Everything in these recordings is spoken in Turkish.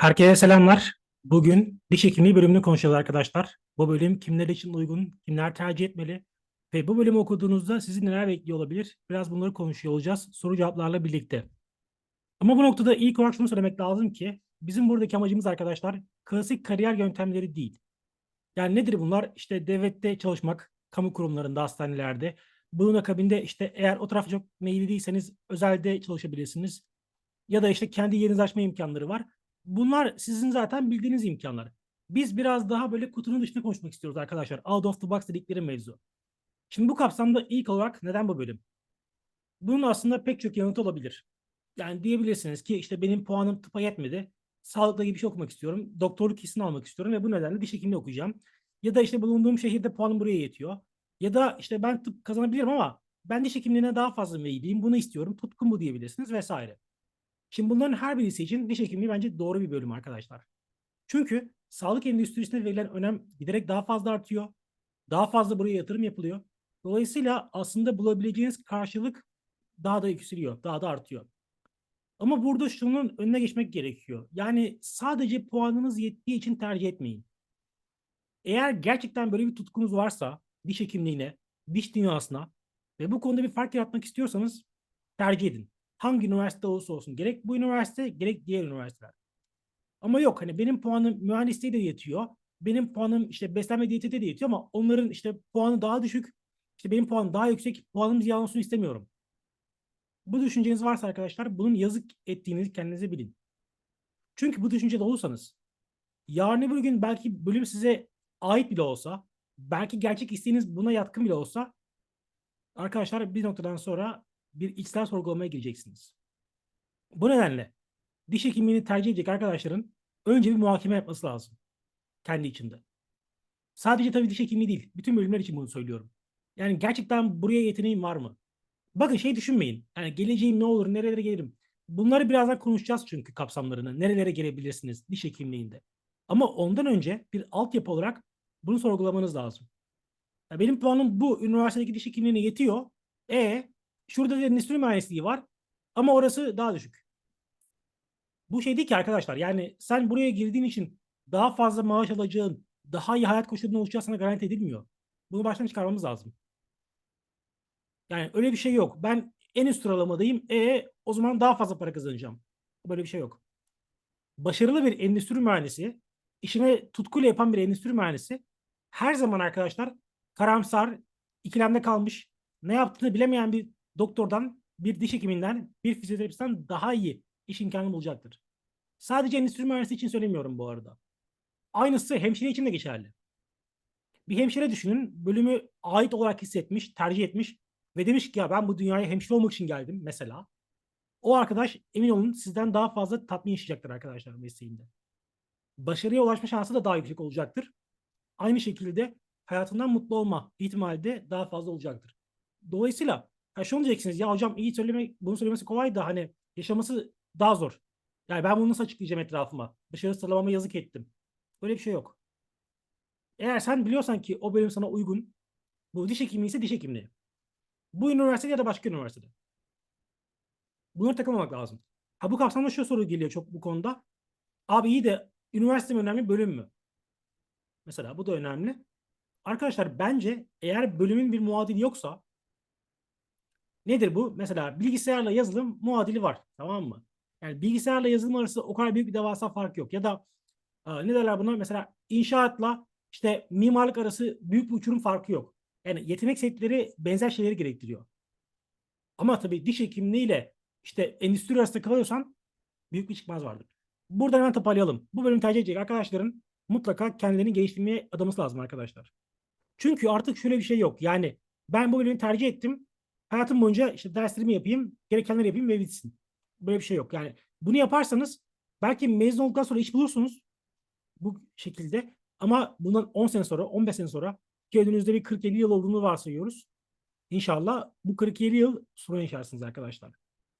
Herkese selamlar. Bugün diş hekimliği bölümünü konuşacağız arkadaşlar. Bu bölüm kimler için uygun, kimler tercih etmeli ve bu bölümü okuduğunuzda sizi neler bekliyor olabilir? Biraz bunları konuşuyor olacağız soru cevaplarla birlikte. Ama bu noktada ilk olarak şunu söylemek lazım ki bizim buradaki amacımız arkadaşlar klasik kariyer yöntemleri değil. Yani nedir bunlar? İşte devlette çalışmak, kamu kurumlarında, hastanelerde. Bunun akabinde işte eğer o tarafa çok meyilli değilseniz özelde çalışabilirsiniz. Ya da işte kendi yerinizi açma imkanları var. Bunlar sizin zaten bildiğiniz imkanlar. Biz biraz daha böyle kutunun dışında konuşmak istiyoruz arkadaşlar. Out of the box dedikleri mevzu. Şimdi bu kapsamda ilk olarak neden bu bölüm? Bunun aslında pek çok yanıtı olabilir. Yani diyebilirsiniz ki işte benim puanım tıpa yetmedi. Sağlıkla ilgili bir şey okumak istiyorum. Doktorluk hissini almak istiyorum ve bu nedenle diş hekimliği okuyacağım. Ya da işte bulunduğum şehirde puanım buraya yetiyor. Ya da işte ben tıp kazanabilirim ama ben diş hekimliğine daha fazla meyilliyim. Bunu istiyorum. Tutkum bu diyebilirsiniz vesaire. Şimdi bunların her birisi için diş hekimliği bence doğru bir bölüm arkadaşlar. Çünkü sağlık endüstrisine verilen önem giderek daha fazla artıyor. Daha fazla buraya yatırım yapılıyor. Dolayısıyla aslında bulabileceğiniz karşılık daha da yükseliyor, daha da artıyor. Ama burada şunun önüne geçmek gerekiyor. Yani sadece puanınız yettiği için tercih etmeyin. Eğer gerçekten böyle bir tutkunuz varsa diş hekimliğine, diş dünyasına ve bu konuda bir fark yaratmak istiyorsanız tercih edin. Hangi üniversite olursa olsun. Gerek bu üniversite gerek diğer üniversiteler. Ama yok hani benim puanım mühendisliğe de yetiyor. Benim puanım işte beslenme diyetete de yetiyor ama onların işte puanı daha düşük. İşte benim puanım daha yüksek. Puanım ziyan olsun istemiyorum. Bu düşünceniz varsa arkadaşlar bunun yazık ettiğinizi kendinize bilin. Çünkü bu düşüncede olursanız yarın bir gün belki bölüm size ait bile olsa belki gerçek isteğiniz buna yatkın bile olsa arkadaşlar bir noktadan sonra bir içsel sorgulamaya gireceksiniz. Bu nedenle diş hekimliğini tercih edecek arkadaşların önce bir muhakeme yapması lazım. Kendi içinde. Sadece tabii diş hekimliği değil. Bütün bölümler için bunu söylüyorum. Yani gerçekten buraya yeteneğim var mı? Bakın şey düşünmeyin. Yani geleceğim ne olur, nerelere gelirim. Bunları birazdan konuşacağız çünkü kapsamlarını. Nerelere gelebilirsiniz diş hekimliğinde. Ama ondan önce bir altyapı olarak bunu sorgulamanız lazım. Ya benim puanım bu üniversitedeki diş hekimliğine yetiyor. E şurada da endüstri mühendisliği var ama orası daha düşük. Bu şey değil ki arkadaşlar. Yani sen buraya girdiğin için daha fazla maaş alacağın, daha iyi hayat koşullarına ulaşacağın sana garanti edilmiyor. Bunu baştan çıkarmamız lazım. Yani öyle bir şey yok. Ben en üst sıralamadayım. E o zaman daha fazla para kazanacağım. Böyle bir şey yok. Başarılı bir endüstri mühendisi, işine tutkuyla yapan bir endüstri mühendisi her zaman arkadaşlar karamsar, ikilemde kalmış, ne yaptığını bilemeyen bir doktordan, bir diş hekiminden, bir fizyoterapistten daha iyi iş imkanı bulacaktır. Sadece endüstri mühendisi için söylemiyorum bu arada. Aynısı hemşire için de geçerli. Bir hemşire düşünün, bölümü ait olarak hissetmiş, tercih etmiş ve demiş ki ya ben bu dünyaya hemşire olmak için geldim mesela. O arkadaş emin olun sizden daha fazla tatmin yaşayacaktır arkadaşlar mesleğinde. Başarıya ulaşma şansı da daha yüksek olacaktır. Aynı şekilde hayatından mutlu olma ihtimali de daha fazla olacaktır. Dolayısıyla ha şunu diyeceksiniz ya hocam iyi söylemek bunu söylemesi kolay da hani yaşaması daha zor. Yani ben bunu nasıl açıklayacağım etrafıma? Dışarı sıralamama yazık ettim. Böyle bir şey yok. Eğer sen biliyorsan ki o bölüm sana uygun, bu diş hekimliği ise diş hekimliği. Bu üniversitede ya da başka üniversitede. Bunları takılmamak lazım. Ha bu kapsamda şu soru geliyor çok bu konuda. Abi iyi de üniversite mi önemli, bölüm mü? Mesela bu da önemli. Arkadaşlar bence eğer bölümün bir muadili yoksa nedir bu? Mesela bilgisayarla yazılım muadili var. Tamam mı? Yani bilgisayarla yazılım arası o kadar büyük bir devasa fark yok. Ya da e, ne derler buna? Mesela inşaatla işte mimarlık arası büyük bir uçurum farkı yok. Yani yetenek setleri benzer şeyleri gerektiriyor. Ama tabii diş hekimliğiyle işte endüstri arasında kalıyorsan büyük bir çıkmaz vardır. Burada hemen toparlayalım. Bu bölümü tercih edecek arkadaşların mutlaka kendilerini geliştirmeye adaması lazım arkadaşlar. Çünkü artık şöyle bir şey yok. Yani ben bu bölümü tercih ettim. Hayatım boyunca işte derslerimi yapayım, gerekenleri yapayım ve bitsin. Böyle bir şey yok. Yani bunu yaparsanız belki mezun olduktan sonra iş bulursunuz bu şekilde. Ama bundan 10 sene sonra, 15 sene sonra ki önünüzde bir 40-50 yıl olduğunu varsayıyoruz. İnşallah bu 40-50 yıl sorun yaşarsınız arkadaşlar.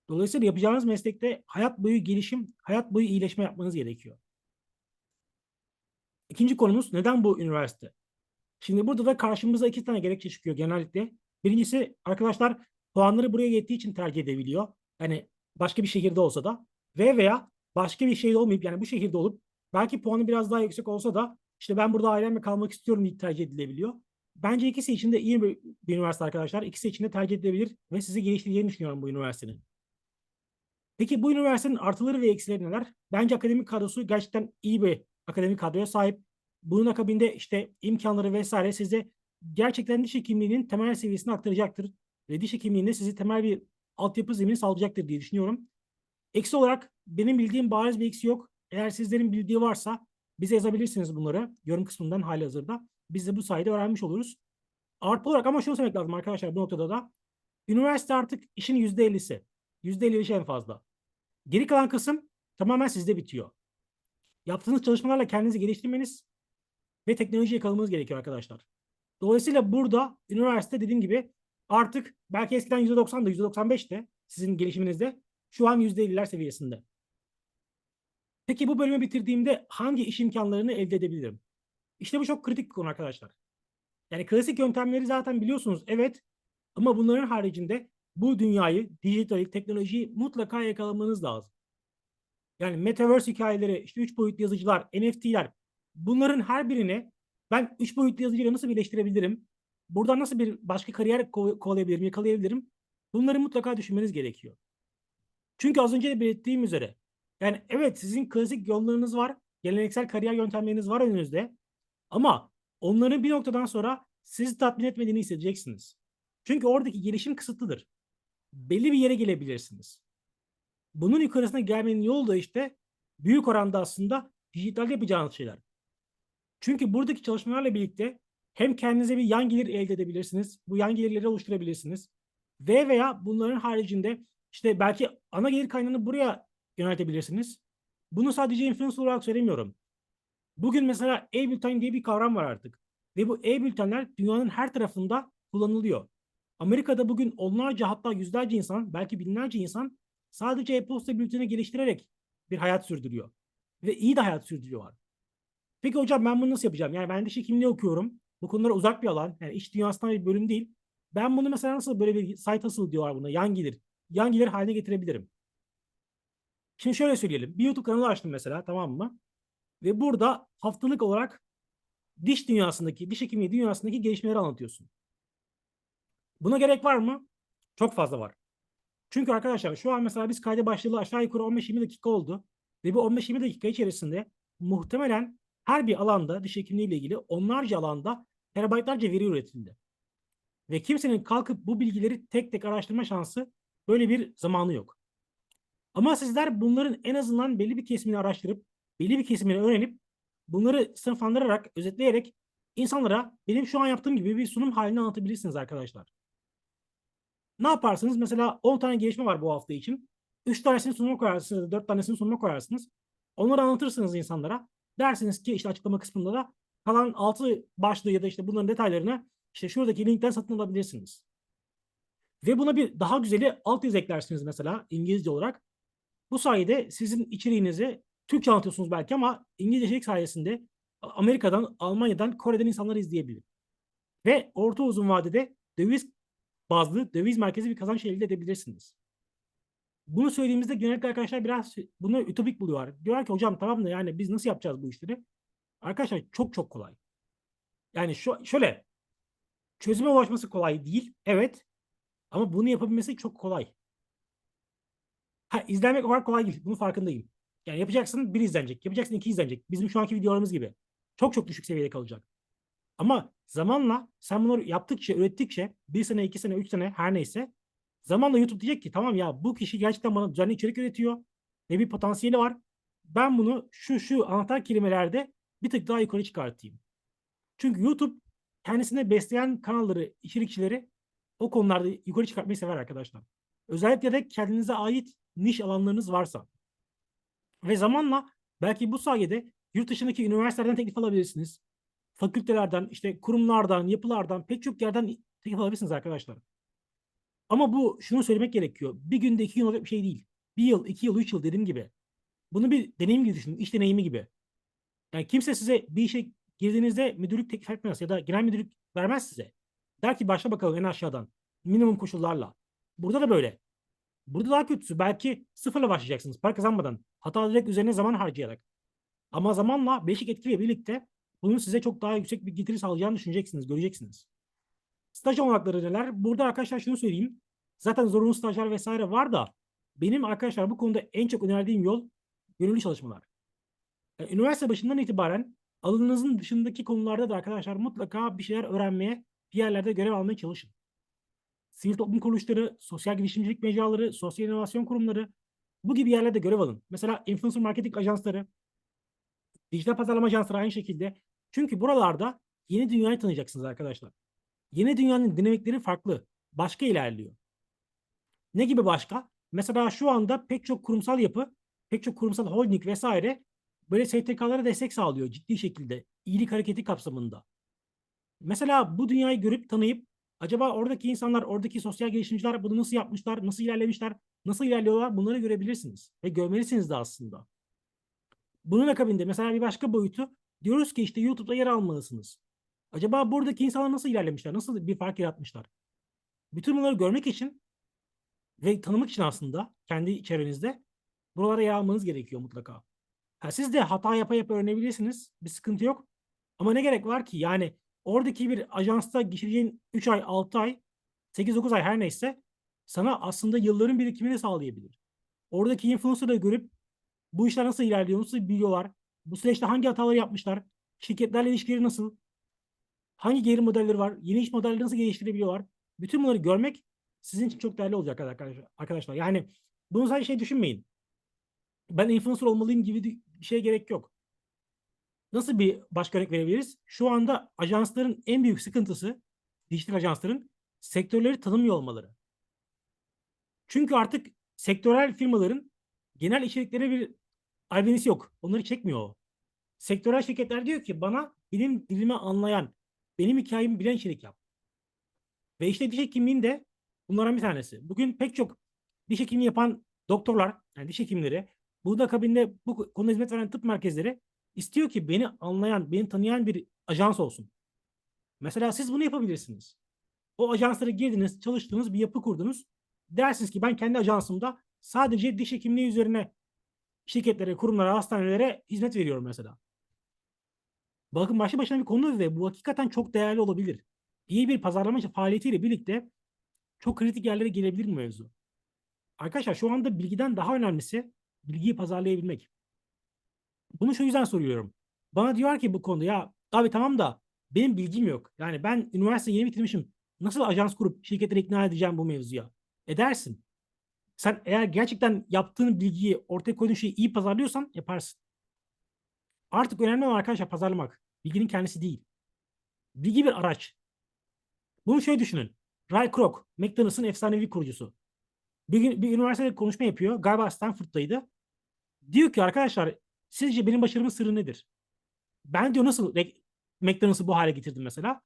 Dolayısıyla yapacağınız meslekte hayat boyu gelişim, hayat boyu iyileşme yapmanız gerekiyor. İkinci konumuz neden bu üniversite? Şimdi burada da karşımıza iki tane gerekçe çıkıyor genellikle. Birincisi arkadaşlar puanları buraya yettiği için tercih edebiliyor. Yani başka bir şehirde olsa da ve veya başka bir şehirde olmayıp yani bu şehirde olup belki puanı biraz daha yüksek olsa da işte ben burada ailemle kalmak istiyorum diye tercih edilebiliyor. Bence ikisi için de iyi bir, bir üniversite arkadaşlar. İkisi için de tercih edilebilir ve sizi geliştireceğini düşünüyorum bu üniversitenin. Peki bu üniversitenin artıları ve eksileri neler? Bence akademik kadrosu gerçekten iyi bir akademik kadroya sahip. Bunun akabinde işte imkanları vesaire size gerçekten diş hekimliğinin temel seviyesini aktaracaktır. Ve diş hekimliğinde sizi temel bir altyapı zemini sağlayacaktır diye düşünüyorum. Eksi olarak benim bildiğim bariz bir eksi yok. Eğer sizlerin bildiği varsa bize yazabilirsiniz bunları yorum kısmından hali hazırda. Biz de bu sayede öğrenmiş oluruz. Artı olarak ama şunu söylemek lazım arkadaşlar bu noktada da. Üniversite artık işin %50'si. %55 en fazla. Geri kalan kısım tamamen sizde bitiyor. Yaptığınız çalışmalarla kendinizi geliştirmeniz ve teknoloji yakalamanız gerekiyor arkadaşlar. Dolayısıyla burada üniversite dediğim gibi artık belki eskiden %90'da %95'te sizin gelişiminizde şu an %50'ler seviyesinde. Peki bu bölümü bitirdiğimde hangi iş imkanlarını elde edebilirim? İşte bu çok kritik bir konu arkadaşlar. Yani klasik yöntemleri zaten biliyorsunuz evet ama bunların haricinde bu dünyayı, dijitali, teknolojiyi mutlaka yakalamanız lazım. Yani metaverse hikayeleri, işte üç boyutlu yazıcılar, NFT'ler bunların her birine ben üç boyutlu yazıcıyla nasıl birleştirebilirim? Buradan nasıl bir başka kariyer ko- kovalayabilirim, yakalayabilirim? Bunları mutlaka düşünmeniz gerekiyor. Çünkü az önce de belirttiğim üzere yani evet sizin klasik yollarınız var, geleneksel kariyer yöntemleriniz var önünüzde ama onların bir noktadan sonra sizi tatmin etmediğini hissedeceksiniz. Çünkü oradaki gelişim kısıtlıdır. Belli bir yere gelebilirsiniz. Bunun yukarısına gelmenin yolu da işte büyük oranda aslında dijitalde yapacağınız şeyler. Çünkü buradaki çalışmalarla birlikte hem kendinize bir yan gelir elde edebilirsiniz. Bu yan gelirleri oluşturabilirsiniz. Ve veya bunların haricinde işte belki ana gelir kaynağını buraya yöneltebilirsiniz. Bunu sadece influencer olarak söylemiyorum. Bugün mesela e-bülten diye bir kavram var artık. Ve bu e-bültenler dünyanın her tarafında kullanılıyor. Amerika'da bugün onlarca hatta yüzlerce insan, belki binlerce insan sadece e-posta bülteni geliştirerek bir hayat sürdürüyor. Ve iyi de hayat sürdürüyorlar. Peki hocam ben bunu nasıl yapacağım? Yani ben diş hekimliği okuyorum. Bu konulara uzak bir alan. Yani iş dünyasından bir bölüm değil. Ben bunu mesela nasıl böyle bir site hustle diyorlar buna. Yan gelir. Yan gelir haline getirebilirim. Şimdi şöyle söyleyelim. Bir YouTube kanalı açtım mesela tamam mı? Ve burada haftalık olarak diş dünyasındaki, diş hekimliği dünyasındaki gelişmeleri anlatıyorsun. Buna gerek var mı? Çok fazla var. Çünkü arkadaşlar şu an mesela biz kayda başlayalı aşağı yukarı 15-20 dakika oldu. Ve bu 15-20 dakika içerisinde muhtemelen her bir alanda diş hekimliği ile ilgili onlarca alanda terabaytlarca veri üretildi. Ve kimsenin kalkıp bu bilgileri tek tek araştırma şansı böyle bir zamanı yok. Ama sizler bunların en azından belli bir kesimini araştırıp, belli bir kesimini öğrenip, bunları sınıflandırarak, özetleyerek insanlara benim şu an yaptığım gibi bir sunum halini anlatabilirsiniz arkadaşlar. Ne yaparsınız? Mesela 10 tane gelişme var bu hafta için. 3 tanesini sunuma koyarsınız, 4 tanesini sunuma koyarsınız. Onları anlatırsınız insanlara. Dersiniz ki işte açıklama kısmında da kalan 6 başlığı ya da işte bunların detaylarını işte şuradaki linkten satın alabilirsiniz. Ve buna bir daha güzeli alt yazı eklersiniz mesela İngilizce olarak. Bu sayede sizin içeriğinizi Türkçe anlatıyorsunuz belki ama İngilizcelik sayesinde Amerika'dan, Almanya'dan, Kore'den insanlar izleyebilir. Ve orta uzun vadede döviz bazlı, döviz merkezi bir kazanç elde edebilirsiniz. Bunu söylediğimizde genellikle arkadaşlar biraz bunu ütopik buluyorlar. Diyorlar ki hocam tamam da yani biz nasıl yapacağız bu işleri? Arkadaşlar çok çok kolay. Yani şu, şöyle çözüme ulaşması kolay değil. Evet. Ama bunu yapabilmesi çok kolay. Ha, izlenmek o kadar kolay değil. Bunun farkındayım. Yani yapacaksın bir izlenecek. Yapacaksın iki izlenecek. Bizim şu anki videolarımız gibi. Çok çok düşük seviyede kalacak. Ama zamanla sen bunları yaptıkça, ürettikçe bir sene, iki sene, üç sene her neyse zamanla YouTube diyecek ki tamam ya bu kişi gerçekten bana düzenli içerik üretiyor ve bir potansiyeli var. Ben bunu şu şu anahtar kelimelerde bir tık daha yukarı çıkartayım. Çünkü YouTube kendisine besleyen kanalları, içerikçileri o konularda yukarı çıkartmayı sever arkadaşlar. Özellikle de kendinize ait niş alanlarınız varsa. Ve zamanla belki bu sayede yurt dışındaki üniversitelerden teklif alabilirsiniz. Fakültelerden, işte kurumlardan, yapılardan, pek çok yerden teklif alabilirsiniz arkadaşlar. Ama bu şunu söylemek gerekiyor. Bir günde iki gün olacak bir şey değil. Bir yıl, iki yıl, üç yıl dediğim gibi. Bunu bir deneyim gibi düşünün. iş deneyimi gibi. Yani kimse size bir işe girdiğinizde müdürlük teklif etmez ya da genel müdürlük vermez size. Der ki başla bakalım en aşağıdan. Minimum koşullarla. Burada da böyle. Burada daha kötüsü belki sıfırla başlayacaksınız para kazanmadan. Hatta direkt üzerine zaman harcayarak. Ama zamanla beşik etkiyle birlikte bunun size çok daha yüksek bir getiri sağlayacağını düşüneceksiniz, göreceksiniz. Staj olanakları neler? Burada arkadaşlar şunu söyleyeyim. Zaten zorunlu stajlar vesaire var da benim arkadaşlar bu konuda en çok önerdiğim yol gönüllü çalışmalar. Yani üniversite başından itibaren alanınızın dışındaki konularda da arkadaşlar mutlaka bir şeyler öğrenmeye, bir yerlerde görev almaya çalışın. Sivil toplum kuruluşları, sosyal girişimcilik mecraları, sosyal inovasyon kurumları bu gibi yerlerde görev alın. Mesela influencer marketing ajansları, dijital pazarlama ajansları aynı şekilde. Çünkü buralarda yeni dünyayı tanıyacaksınız arkadaşlar. Yeni dünyanın dinamikleri farklı. Başka ilerliyor. Ne gibi başka? Mesela şu anda pek çok kurumsal yapı, pek çok kurumsal holding vesaire böyle STK'lara destek sağlıyor ciddi şekilde. iyilik hareketi kapsamında. Mesela bu dünyayı görüp tanıyıp acaba oradaki insanlar, oradaki sosyal girişimciler bunu nasıl yapmışlar, nasıl ilerlemişler, nasıl ilerliyorlar bunları görebilirsiniz. Ve görmelisiniz de aslında. Bunun akabinde mesela bir başka boyutu diyoruz ki işte YouTube'da yer almalısınız. Acaba buradaki insanlar nasıl ilerlemişler, nasıl bir fark yaratmışlar? Bütün bunları görmek için ve tanımak için aslında kendi çevrenizde buralara yer almanız gerekiyor mutlaka. Ha, siz de hata yapa yapa öğrenebilirsiniz. Bir sıkıntı yok. Ama ne gerek var ki? Yani oradaki bir ajansta geçireceğin 3 ay, 6 ay, 8-9 ay her neyse sana aslında yılların birikimini sağlayabilir. Oradaki influencer'ı görüp bu işler nasıl ilerliyor, nasıl biliyorlar, bu süreçte hangi hataları yapmışlar, şirketlerle ilişkileri nasıl, hangi geri modelleri var, yeni iş modelleri nasıl geliştirebiliyorlar. Bütün bunları görmek sizin için çok değerli olacak arkadaşlar. Yani bunu sadece şey düşünmeyin. Ben influencer olmalıyım gibi bir şeye gerek yok. Nasıl bir başka örnek verebiliriz? Şu anda ajansların en büyük sıkıntısı, dijital ajansların sektörleri tanımıyor olmaları. Çünkü artık sektörel firmaların genel içeriklerine bir albenisi yok. Onları çekmiyor o. Sektörel şirketler diyor ki bana benim dilimi anlayan, benim hikayemi bilen içerik yap. Ve işte diş hekimliğin de bunlardan bir tanesi. Bugün pek çok diş hekimliği yapan doktorlar, yani diş hekimleri, burada akabinde bu konuda hizmet veren tıp merkezleri istiyor ki beni anlayan, beni tanıyan bir ajans olsun. Mesela siz bunu yapabilirsiniz. O ajanslara girdiniz, çalıştığınız bir yapı kurdunuz. Dersiniz ki ben kendi ajansımda sadece diş hekimliği üzerine şirketlere, kurumlara, hastanelere hizmet veriyorum mesela. Bakın başlı başına bir konu ve bu hakikaten çok değerli olabilir. İyi bir pazarlama faaliyetiyle birlikte çok kritik yerlere gelebilir bu mevzu. Arkadaşlar şu anda bilgiden daha önemlisi bilgiyi pazarlayabilmek. Bunu şu yüzden soruyorum. Bana diyor ki bu konuda ya abi tamam da benim bilgim yok. Yani ben üniversite yeni bitirmişim. Nasıl ajans kurup şirketleri ikna edeceğim bu mevzuya? Edersin. Sen eğer gerçekten yaptığın bilgiyi ortaya koyduğun şeyi iyi pazarlıyorsan yaparsın. Artık önemli olan arkadaşlar pazarlamak. Bilginin kendisi değil. Bilgi bir araç. Bunu şöyle düşünün. Ray Kroc, McDonald's'ın efsanevi kurucusu. Bir gün bir üniversitede konuşma yapıyor. Galiba Stanford'daydı. Diyor ki arkadaşlar sizce benim başarımın sırrı nedir? Ben diyor nasıl McDonald's'ı bu hale getirdim mesela?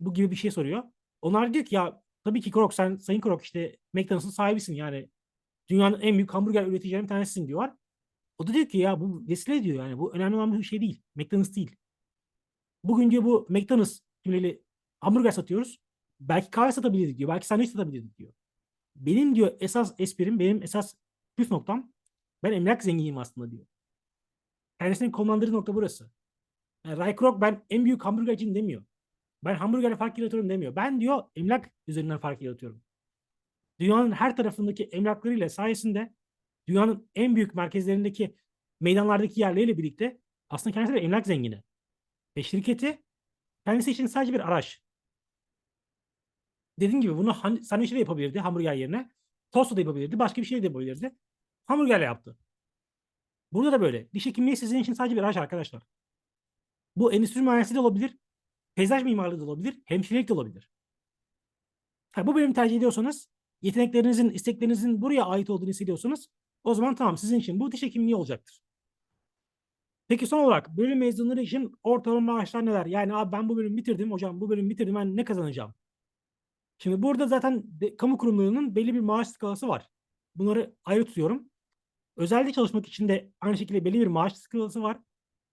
Bu gibi bir şey soruyor. Onlar diyor ki ya tabii ki Kroc sen Sayın Kroc işte McDonald's'ın sahibisin yani. Dünyanın en büyük hamburger üreticilerinden tanesisin diyorlar. O da diyor ki ya bu vesile diyor yani bu önemli olan bir şey değil. McDonald's değil. Bugün diyor bu McDonald's cümleli hamburger satıyoruz. Belki kahve satabilirdik diyor. Belki sandviç satabilirdik diyor. Benim diyor esas esprim, benim esas püf noktam ben emlak zenginiyim aslında diyor. Kendisinin konumlandırdığı nokta burası. Yani Ray Kroc ben en büyük hamburgerciyim demiyor. Ben hamburgerle fark yaratıyorum demiyor. Ben diyor emlak üzerinden fark yaratıyorum. Dünyanın her tarafındaki emlaklarıyla sayesinde dünyanın en büyük merkezlerindeki meydanlardaki yerleriyle birlikte aslında kendisi bir emlak zengini. Ve şirketi kendisi için sadece bir araç. Dediğim gibi bunu sandviçle yapabilirdi hamburger yerine. Tost da yapabilirdi. Başka bir şey de yapabilirdi. Hamburgerle yaptı. Burada da böyle. Diş hekimliği sizin için sadece bir araç arkadaşlar. Bu endüstri mühendisliği de olabilir. Peyzaj mimarlığı da olabilir. Hemşirelik de olabilir. Ha, bu bölümü tercih ediyorsanız yeteneklerinizin, isteklerinizin buraya ait olduğunu hissediyorsanız o zaman tamam sizin için bu diş hekimliği olacaktır. Peki son olarak bölüm mezunları için ortalama maaşlar neler? Yani abi ben bu bölümü bitirdim hocam bu bölümü bitirdim ben ne kazanacağım? Şimdi burada zaten de, kamu kurumlarının belli bir maaş skalası var. Bunları ayrı tutuyorum. Özelde çalışmak için de aynı şekilde belli bir maaş skalası var.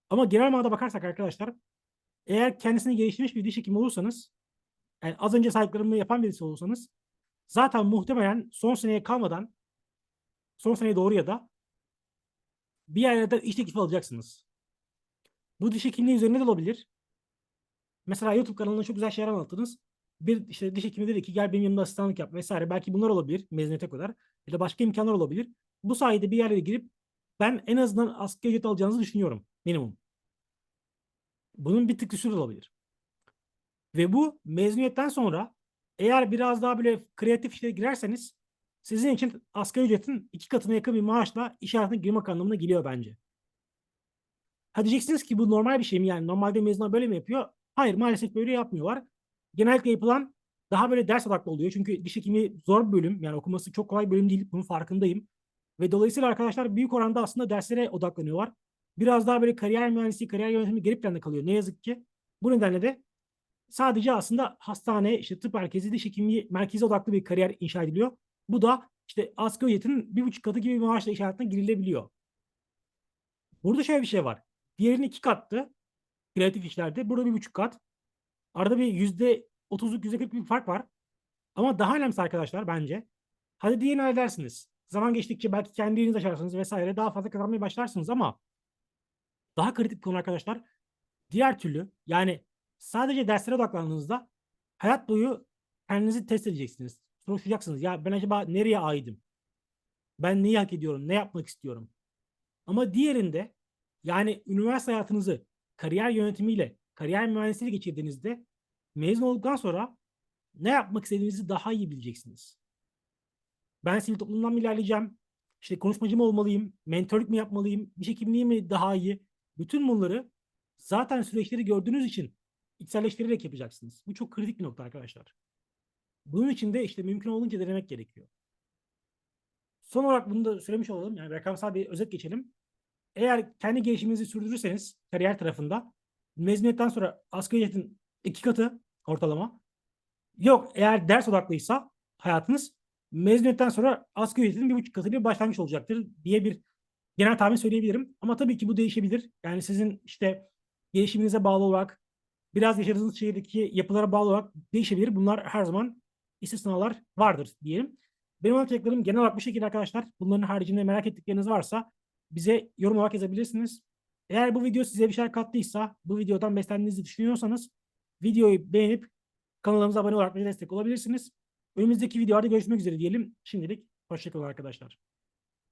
Ama genel manada bakarsak arkadaşlar eğer kendisini geliştirmiş bir diş hekimi olursanız yani az önce saydıklarımı yapan birisi olursanız zaten muhtemelen son seneye kalmadan son seneye doğru ya da bir yerlerde iş teklifi alacaksınız. Bu diş hekimliği üzerinde de olabilir. Mesela YouTube kanalında çok güzel şeyler anlattınız. Bir işte diş hekimi dedi ki gel benim yanımda asistanlık yap vesaire. Belki bunlar olabilir mezuniyete kadar. Ya da başka imkanlar olabilir. Bu sayede bir yerlere girip ben en azından asgari ücret alacağınızı düşünüyorum. Minimum. Bunun bir tık de olabilir. Ve bu mezuniyetten sonra eğer biraz daha böyle kreatif işlere girerseniz sizin için asgari ücretin iki katına yakın bir maaşla iş hayatına girmek anlamına geliyor bence. Ha diyeceksiniz ki bu normal bir şey mi? Yani normalde mezunlar böyle mi yapıyor? Hayır maalesef böyle yapmıyorlar. Genellikle yapılan daha böyle ders odaklı oluyor. Çünkü diş hekimi zor bir bölüm. Yani okuması çok kolay bir bölüm değil. Bunun farkındayım. Ve dolayısıyla arkadaşlar büyük oranda aslında derslere odaklanıyorlar. Biraz daha böyle kariyer mühendisliği, kariyer yönetimi geri planda kalıyor. Ne yazık ki. Bu nedenle de sadece aslında hastane, işte tıp merkezi, diş hekimliği merkezi odaklı bir kariyer inşa ediliyor. Bu da işte asgari ücretin bir buçuk katı gibi bir maaşla iş girilebiliyor. Burada şöyle bir şey var. Diğerinin iki kattı. Kreatif işlerde. Burada bir buçuk kat. Arada bir yüzde otuzluk, yüzde kırk bir fark var. Ama daha önemlisi arkadaşlar bence. Hadi diğerini halledersiniz. Zaman geçtikçe belki kendi yerinizi açarsınız vesaire. Daha fazla kazanmaya başlarsınız ama daha kritik konu arkadaşlar. Diğer türlü yani sadece derslere odaklandığınızda hayat boyu kendinizi test edeceksiniz. Soruşacaksınız. Ya ben acaba nereye aidim? Ben neyi hak ediyorum? Ne yapmak istiyorum? Ama diğerinde yani üniversite hayatınızı kariyer yönetimiyle, kariyer mühendisliğiyle geçirdiğinizde mezun olduktan sonra ne yapmak istediğinizi daha iyi bileceksiniz. Ben sivil toplumdan mı ilerleyeceğim? İşte konuşmacı mı olmalıyım? Mentörlük mü yapmalıyım? Diş hekimliği mi daha iyi? Bütün bunları zaten süreçleri gördüğünüz için içselleştirerek yapacaksınız. Bu çok kritik bir nokta arkadaşlar. Bunun için de işte mümkün olduğunca denemek gerekiyor. Son olarak bunu da söylemiş olalım. Yani rakamsal bir özet geçelim. Eğer kendi gelişiminizi sürdürürseniz kariyer tarafında mezuniyetten sonra asgari ücretin iki katı ortalama. Yok eğer ders odaklıysa hayatınız mezuniyetten sonra asgari ücretin bir buçuk katı bir başlangıç olacaktır diye bir genel tahmin söyleyebilirim. Ama tabii ki bu değişebilir. Yani sizin işte gelişiminize bağlı olarak biraz yaşadığınız şehirdeki yapılara bağlı olarak değişebilir. Bunlar her zaman istisnalar vardır diyelim. Benim anlatacaklarım genel olarak bu şekilde arkadaşlar. Bunların haricinde merak ettikleriniz varsa bize yorum olarak yazabilirsiniz. Eğer bu video size bir şey kattıysa, bu videodan beslendiğinizi düşünüyorsanız videoyu beğenip kanalımıza abone olarak bize destek olabilirsiniz. Önümüzdeki videolarda görüşmek üzere diyelim. Şimdilik hoşçakalın arkadaşlar.